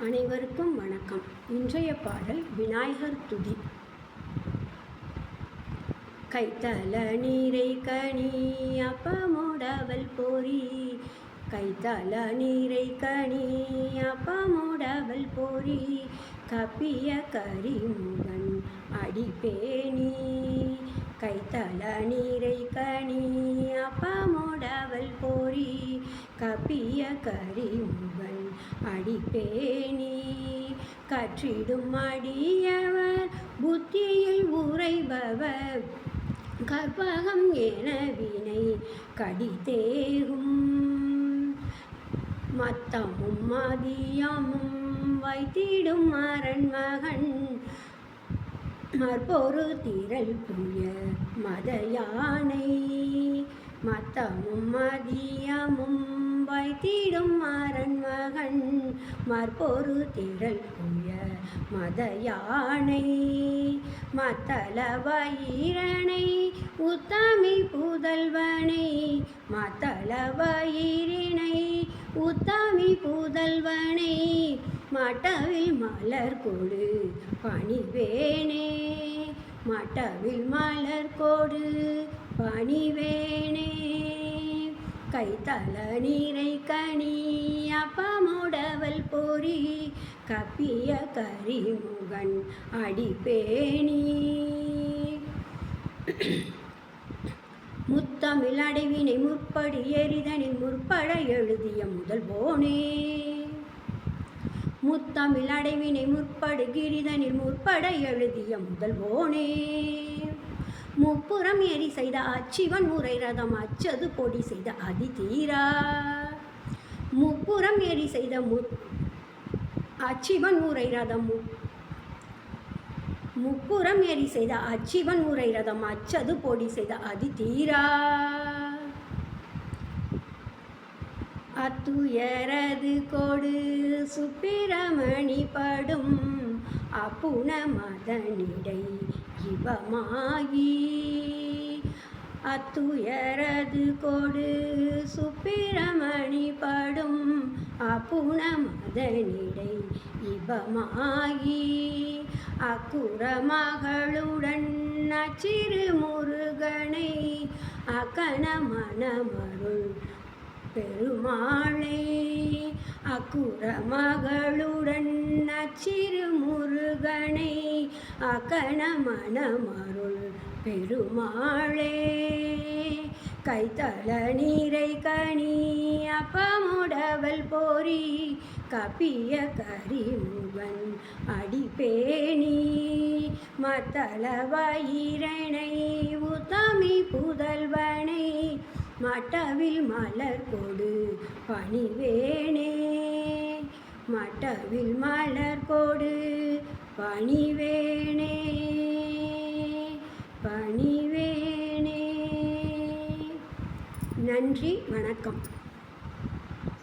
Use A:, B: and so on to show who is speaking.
A: அனைவருக்கும் வணக்கம். இன்றைய பாடல் விநாயகர் துதி. கைத்தல நீரை கனி அப்பமோடவல் போரி. கைத்தல நீரை கனி அப்பமோடவல் போரி. கப்பிய கரிமுகன் அடிப்பேணி கைத்தல நீரை கனி அப்பமோடவல் போரி. கப்பிய கரிமுகன் அடிப்பேணி கற்றிடும் அடியவர் புத்தியில் உறைபவர். கற்பகம் என வினை கடிதேகும் மத்தமும் மதியமும் வைத்திடும் அரண்மகன். மற்பொரு திரள் புய மத யானை மத்தமும் மதியமும் மாவாய் தீடும் மாறன் மகன் மற்பொரு திரள் குய மத யானை மத்தள வயிரனை உத்தமி புதல்வனை மத்தள வயிரினை உத்தமி புதல்வனை மட்டவில் மலர் கொடு பணிவேனே மட்டவில் மலர் கொடு பணிவேனே. கைத்தல நீரை கனி அப்பமுடவல் பொறி கப்பிய கரிமுகன் அடிப்பேணி முத்தமிழ் அடைவினை முற்படி எரிதனை முற்பட எழுதிய முதல் போனே. முத்தமிழ் அடைவினை முற்படு கிரிதனில் முற்பட எழுதிய முதல் போனே. முப்புறம் ஏறி செய்த அச்சிவன் முறை ரதம் அச்சது பொடி செய்த அதி தீரா முப்புறம் ஏறி செய்த மு அச்சிவன் உரை ரதம் மு முப்புறம் ஏறி செய்த அச்சிவன் முறை ரதம் அச்சது பொடி செய்த அதி தீரா அத்துயரது கொடு சுப்பிரமணி படும் அப்புன மதனிடை இவமாகி அத்துயரது கொடு சுப்பிரமணி படும் அப்புன மதனிடை இவமாகி அக்குற மகளுடன் அச்சிறு முருகனை அக்கண மணமருள் பெருமாளே. அக்குற மகளுடன் அச்சிறு முருகனை அக்கண மணமருள் பெருமாளே. கைத்தள நீரை கனி அப்பமுடவல் போரி கப்பிய கரிமுகன் அடிப்பேணி மத்தள வயிரனை உத்தமி புதல் மட்டவில் மலர் கொடு பணிவேனே மட்டவில் மலர் கொடு பணிவேனே பணிவேனே நன்றி வணக்கம்.